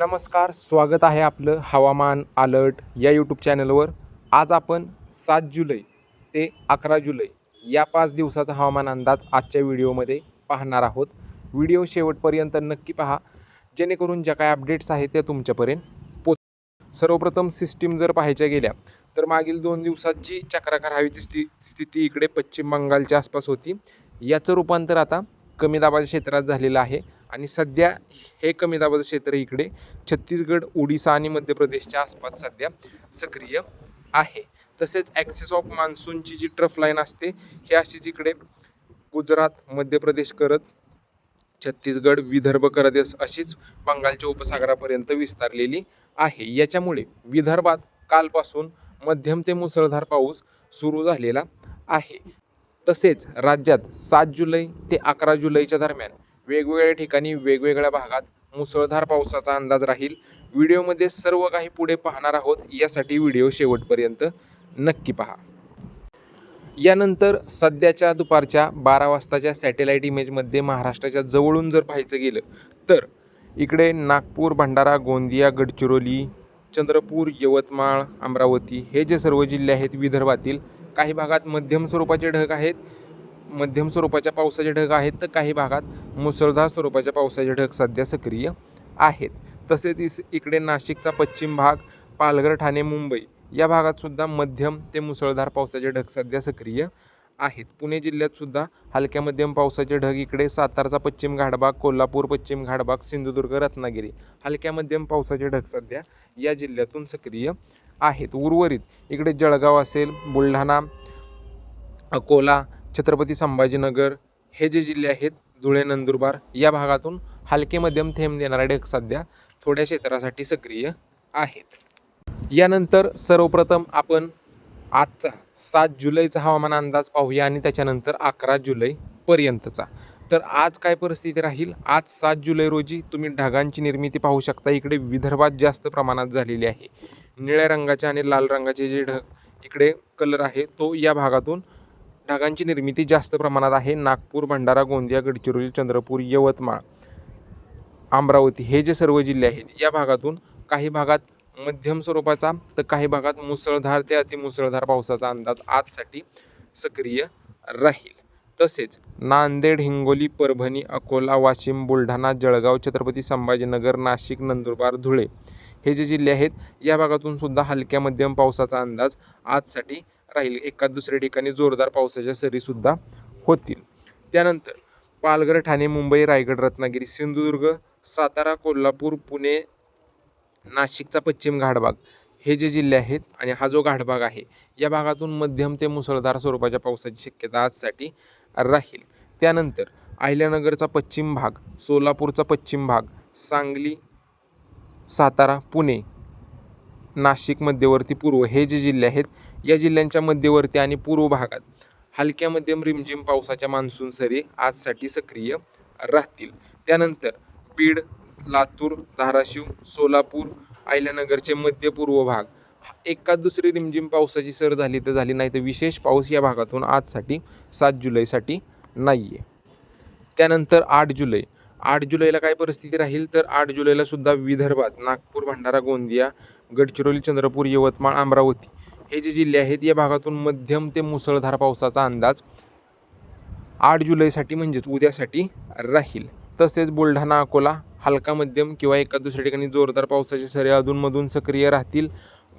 नमस्कार स्वागत आहे आपलं हवामान अलर्ट या यूट्यूब चॅनलवर. आज आपण सात जुलै ते अकरा जुलै या पाच दिवसाचा हवामान अंदाज आजच्या व्हिडिओमध्ये पाहणार आहोत. व्हिडिओ शेवटपर्यंत नक्की पहा जेणेकरून ज्या काय अपडेट्स आहेत त्या तुमच्यापर्यंत पोच सर्वप्रथम सिस्टीम जर पाहायच्या गेल्या तर मागील दोन दिवसात जी चक्राकार हवेची स्थि स्थिती इकडे पश्चिम बंगालच्या आसपास होती याचं रूपांतर आता कमी दाबाच्या क्षेत्रात झालेलं आहे. आणि सध्या हे कमी दाबाचं क्षेत्र इकडे छत्तीसगड ओडिसा आणि मध्य प्रदेशच्या आसपास सध्या सक्रिय आहे. तसेच ॲक्सेस ऑफ मान्सूनची जी ट्रफ लाईन असते हे अशीच इकडे गुजरात मध्य प्रदेश करत छत्तीसगड विदर्भ करत अशीच बंगालच्या उपसागरापर्यंत विस्तारलेली आहे. याच्यामुळे विदर्भात कालपासून मध्यम ते मुसळधार पाऊस सुरू झालेला आहे. तसेच राज्यात सात जुलै ते अकरा जुलैच्या दरम्यान वेगवेगळ्या ठिकाणी वेगवेगळ्या भागात मुसळधार पावसाचा अंदाज राहील. व्हिडिओमध्ये सर्व काही पुढे पाहणार आहोत. यासाठी व्हिडिओ शेवटपर्यंत नक्की पहा. यानंतर सध्याच्या दुपारच्या बारा वाजताच्या सॅटेलाईट इमेजमध्ये महाराष्ट्राच्या जवळून जर पाहायचं गेलं तर इकडे नागपूर भंडारा गोंदिया गडचिरोली चंद्रपूर यवतमाळ अमरावती हे जे सर्व जिल्हे आहेत विदर्भातील काही भागात मध्यम स्वरूपाचे ढग आहेत. मध्यम स्वरूपाच्या पावसाचे ढग आहेत तर काही भागात मुसळधार स्वरूपाच्या पावसाचे ढग सध्या सक्रिय आहेत. तसेच इस इकडे नाशिकचा पश्चिम भाग पालघर ठाणे मुंबई या भागात सुद्धा मध्यम ते मुसळधार पावसाचे ढग सध्या सक्रिय आहेत. पुणे जिल्ह्यातसुद्धा हलक्या मध्यम पावसाचे ढग इकडे सातारचा पश्चिम घाटभाग कोल्हापूर पश्चिम घाटभाग सिंधुदुर्ग रत्नागिरी हलक्या मध्यम पावसाचे ढग सध्या या जिल्ह्यातून सक्रिय आहेत. उर्वरित इकडे जळगाव असेल बुलढाणा अकोला छत्रपती संभाजीनगर हे जे जिल्हे आहेत धुळे नंदुरबार या भागातून हलके मध्यम थेंब देणारे ढग सध्या थोड्या क्षेत्रासाठी सक्रिय आहेत. यानंतर सर्वप्रथम आपण आजचा सात जुलैचा हवामान अंदाज पाहूया आणि त्याच्यानंतर अकरा जुलैपर्यंतचा तर आज काय परिस्थिती राहील? आज सात जुलै रोजी तुम्ही ढगांची निर्मिती पाहू शकता. इकडे विदर्भात जास्त प्रमाणात झालेली आहे. निळ्या रंगाचे आणि लाल रंगाचे जे ढग इकडे कलर आहे तो या भागातून ढगांची निर्मिती जास्त प्रमाणात आहे. नागपूर भंडारा गोंदिया गडचिरोली चंद्रपूर यवतमाळ अमरावती हे जे सर्व जिल्हे आहेत या भागातून काही भागात मध्यम स्वरूपाचा तर काही भागात मुसळधार ते अतिमुसळधार पावसाचा अंदाज आजसाठी सक्रिय राहील. तसेच नांदेड हिंगोली परभणी अकोला वाशिम बुलढाणा जळगाव छत्रपती संभाजीनगर नाशिक नंदुरबार धुळे हे जे जिल्हे आहेत या भागातून सुद्धा हलक्या मध्यम पावसाचा अंदाज आजसाठी राहील. एका दुसऱ्या ठिकाणी जोरदार पावसाच्या सरीसुद्धा होतील. त्यानंतर पालघर ठाणे मुंबई रायगड रत्नागिरी सिंधुदुर्ग सातारा कोल्हापूर पुणे नाशिकचा पश्चिम घाटभाग हे जे जिल्हे आहेत आणि हा जो घाटभाग आहे या भागातून मध्यम ते मुसळधार स्वरूपाच्या पावसाची शक्यता आजसाठी राहील. त्यानंतर अहिल्यानगरचा पश्चिम भाग सोलापूरचा पश्चिम भाग सांगली सातारा पुणे नाशिक मध्यवर्ती पूर्व हे जे जिल्हे आहेत या जिल्ह्यांच्या मध्यवर्ती आणि पूर्व भागात. हलक्या मध्यम रिमझिम पावसाच्या मान्सून सरी आजसाठी सक्रिय राहतील. त्यानंतर बीड लातूर धाराशिव सोलापूर अहिल्यानगरचे मध्य पूर्व भाग. एकाच दुसरी रिमझिम पावसाची सर झाली तर झाली नाही तर विशेष पाऊस या भागातून आजसाठी सात जुलैसाठी नाही आहे त्यानंतर आठ जुलै. आठ जुलैला काय परिस्थिती राहील तर आठ जुलैला सुद्धा विदर्भात नागपूर भंडारा गोंदिया गडचिरोली चंद्रपूर यवतमाळ अमरावती हे जे जिल्हे आहेत या भागातून मध्यम ते मुसळधार पावसाचा अंदाज आठ जुलैसाठी म्हणजेच उद्यासाठी राहील. तसेच बुलढाणा अकोला हलका मध्यम किंवा एका दुसऱ्या ठिकाणी जोरदार पावसाचे सरी अधूनमधून सक्रिय राहतील.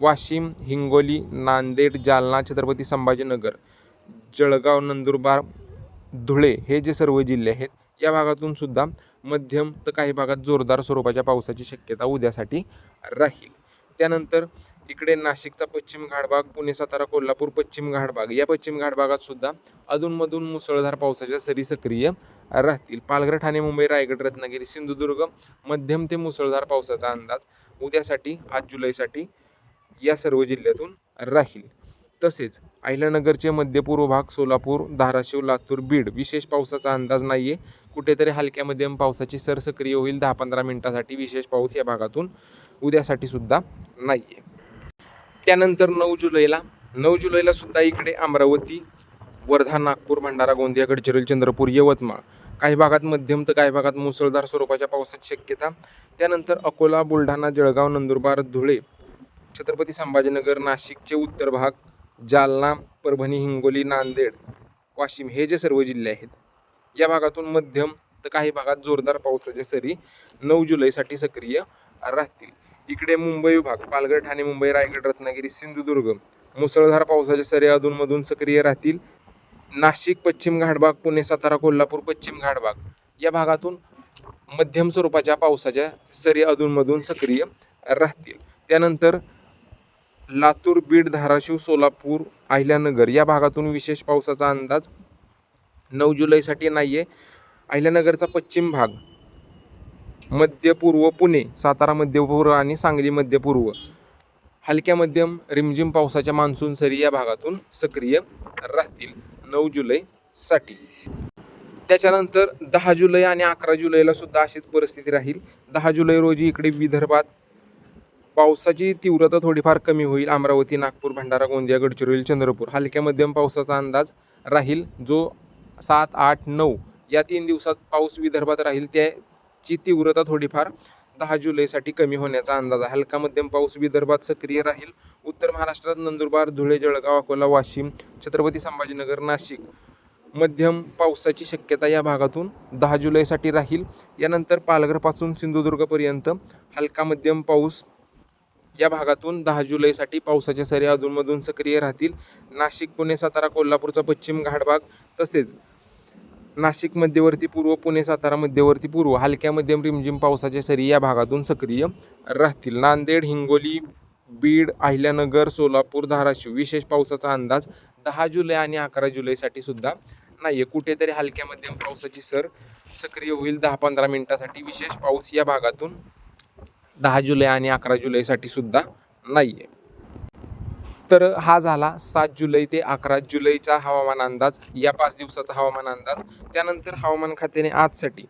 वाशिम हिंगोली नांदेड जालना छत्रपती संभाजीनगर जळगाव नंदुरबार धुळे हे जे सर्व जिल्हे आहेत या भागातून सुद्धा मध्यम तर काही भागात जोरदार स्वरूपाच्या पावसाची शक्यता उद्यासाठी राहील. त्यानंतर इकडे नाशिकचा पश्चिम घाटभाग पुणे सातारा कोल्हापूर पश्चिम घाटभाग. या पश्चिम घाटभागात सुद्धा अधूनमधून मुसळधार पावसाच्या सरी सक्रिय राहतील. पालघर ठाणे मुंबई रायगड रत्नागिरी सिंधुदुर्ग मध्यम ते मुसळधार पावसाचा अंदाज उद्यासाठी आठ जुलैसाठी या सर्व जिल्ह्यातून राहील. तसेच अहिल्यानगरचे मध्यपूर्व भाग सोलापूर धाराशिव लातूर बीड विशेष पावसाचा अंदाज नाही आहे कुठेतरी हलक्या मध्यम पावसाची सर सक्रिय होईल. दहा पंधरा मिनिटासाठी विशेष पाऊस या भागातून उद्यासाठी सुद्धा नाही आहे त्यानंतर नऊ जुलैला नऊ जुलैला सुद्धा इकडे अमरावती वर्धा नागपूर भंडारा गोंदिया गडचिरोली चंद्रपूर यवतमाळ काही भागात मध्यम तर काही भागात मुसळधार स्वरूपाच्या पावसाची शक्यता. त्यानंतर अकोला बुलढाणा जळगाव नंदुरबार धुळे छत्रपती संभाजीनगर नाशिकचे उत्तर भाग जालना परभणी हिंगोली नांदेड वाशिम हे जे सर्व जिल्हे आहेत या भागातून मध्यम तर काही भागात जोरदार पावसाच्या सरी नऊ जुलैसाठी सक्रिय राहतील. इकडे मुंबई विभाग पालघर ठाणे मुंबई रायगड रत्नागिरी सिंधुदुर्ग मुसळधार पावसाच्या सरी अधूनमधून सक्रिय राहतील. नाशिक पश्चिम घाटबाग पुणे सातारा कोल्हापूर पश्चिम घाटबाग या भागातून मध्यम स्वरूपाच्या पावसाच्या सरी अधूनमधून सक्रिय राहतील. त्यानंतर लातूर बीड धाराशिव सोलापूर अहिल्यानगर या भागातून विशेष पावसाचा अंदाज नऊ जुलैसाठी नाही आहे अहिल्यानगरचा पश्चिम भाग मध्य पूर्व पुणे सातारा मध्य पूर्व आणि सांगली मध्य पूर्व. हलक्या मध्यम रिमझिम पावसाच्या मान्सून सरी या भागातून सक्रिय राहतील नऊ जुलैसाठी. त्याच्यानंतर दहा जुलै आणि अकरा जुलैला सुद्धा अशीच परिस्थिती राहील. दहा जुलै रोजी इकडे विदर्भात पावसाची तीव्रता थोडीफार कमी होईल. अमरावती नागपूर भंडारा गोंदिया गडचिरोली चंद्रपूर. हलक्या मध्यम पावसाचा अंदाज राहील जो सात आठ नऊ या तीन दिवसात पाऊस विदर्भात राहील. त्याची तीव्रता थोडीफार दहा जुलैसाठी कमी होण्याचा अंदाज आहे. हलका मध्यम पाऊस विदर्भात सक्रिय राहील. उत्तर महाराष्ट्रात नंदुरबार धुळे जळगाव अकोला वाशिम छत्रपती संभाजीनगर नाशिक मध्यम पावसाची शक्यता या भागातून दहा जुलैसाठी राहील. यानंतर पालघरपासून सिंधुदुर्गपर्यंत हलका मध्यम पाऊस या भागातून दहा जुलैसाठी पावसाच्या सरी अधूनमधून सक्रिय राहतील. नाशिक पुणे सातारा कोल्हापूरचा पश्चिम घाटभाग तसेच नाशिक मध्यवर्ती पूर्व पुणे सातारा मध्यवर्ती पूर्व हलक्या मध्यम रिमझिम पावसाच्या सरी या भागातून सक्रिय राहतील. नांदेड हिंगोली बीड अहिल्यानगर सोलापूर धाराशिव विशेष पावसाचा अंदाज दहा जुलै आणि अकरा जुलैसाठी सुद्धा नाही आहे कुठेतरी हलक्या मध्यम पावसाची सर सक्रिय होईल दहा पंधरा मिनिटासाठी. विशेष पाऊस या भागातून दहा जुलै आणि अकरा जुलैसाठी सुद्धा नाही आहे तर हा झाला सात जुलै ते अकरा जुलैचा हवामान अंदाज. या पाच दिवसाचा हवामान अंदाज. त्यानंतर हवामान खात्याने आजसाठी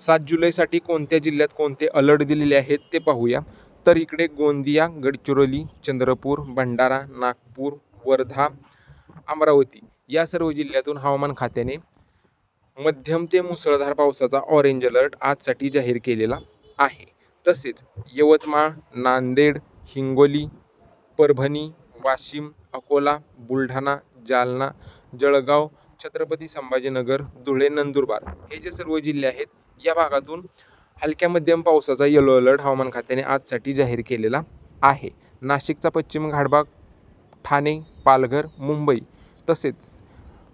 सात जुलैसाठी कोणत्या जिल्ह्यात कोणते अलर्ट दिलेले आहेत ते पाहूया. तर इकडे गोंदिया गडचिरोली चंद्रपूर भंडारा नागपूर वर्धा अमरावती या सर्व जिल्ह्यातून हवामान खात्याने मध्यम ते मुसळधार पावसाचा ऑरेंज अलर्ट आजसाठी जाहीर केलेला आहे. तसेच यवतमाळ नांदेड हिंगोली परभणी वाशिम अकोला बुलढाणा जालना जळगाव छत्रपती संभाजीनगर धुळे नंदुरबार हे जे सर्व जिल्हे आहेत या भागातून हलक्या मध्यम पावसाचा येलो अलर्ट हवामान खात्याने आजसाठी जाहीर केलेला आहे. नाशिकचा पश्चिम घाटभाग ठाणे पालघर मुंबई तसेच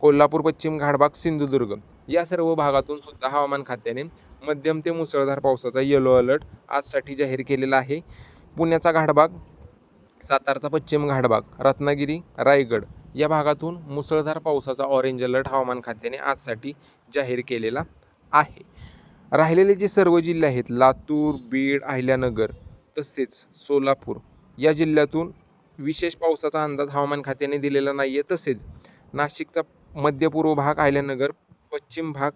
कोल्हापूर पश्चिम घाटभाग सिंधुदुर्ग या सर्व भागातून सुद्धा हवामान खात्याने मध्यम ते मुसळधार पावसाचा येलो अलर्ट आजसाठी जाहीर केलेला आहे. पुण्याचा घाटभाग सातारचा पश्चिम घाटभाग रत्नागिरी रायगड या भागातून मुसळधार पावसाचा ऑरेंज अलर्ट हवामान खात्याने आजसाठी जाहीर केलेला आहे. राहिलेले जे सर्व जिल्हे आहेत लातूर बीड अहिल्यानगर तसेच सोलापूर या जिल्ह्यातून विशेष पावसाचा अंदाज हवामान खात्याने दिलेला नाही आहे तसेच नाशिकचा मध्यपूर्व भाग अहिल्यानगर पश्चिम भाग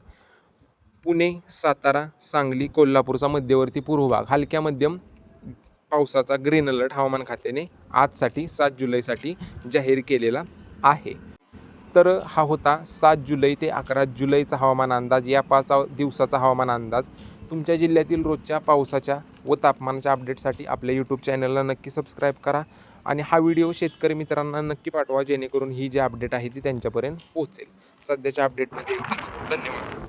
पुणे सातारा सांगली कोल्हापूरचा मध्यवर्ती पूर्व भाग हलक्या मध्यम पावसाचा ग्रीन अलर्ट हवामान खात्याने आजसाठी सात जुलैसाठी जाहीर केलेला आहे. तर हा होता सात जुलै ते अकरा जुलैचा हवामान अंदाज. या पाच दिवसाचा हवामान अंदाज तुमच्या जिल्ह्यातील रोजच्या पावसाच्या व तापमानाच्या अपडेटसाठी आपल्या यूट्यूब चॅनलला नक्की सबस्क्राईब करा आणि हा व्हिडिओ शेतकरी मित्रांना नक्की पाठवा जेणेकरून ही जी अपडेट आहे ती त्यांच्यापर्यंत पोहोचेल. सध्याच्या अपडेटमध्ये धन्यवाद.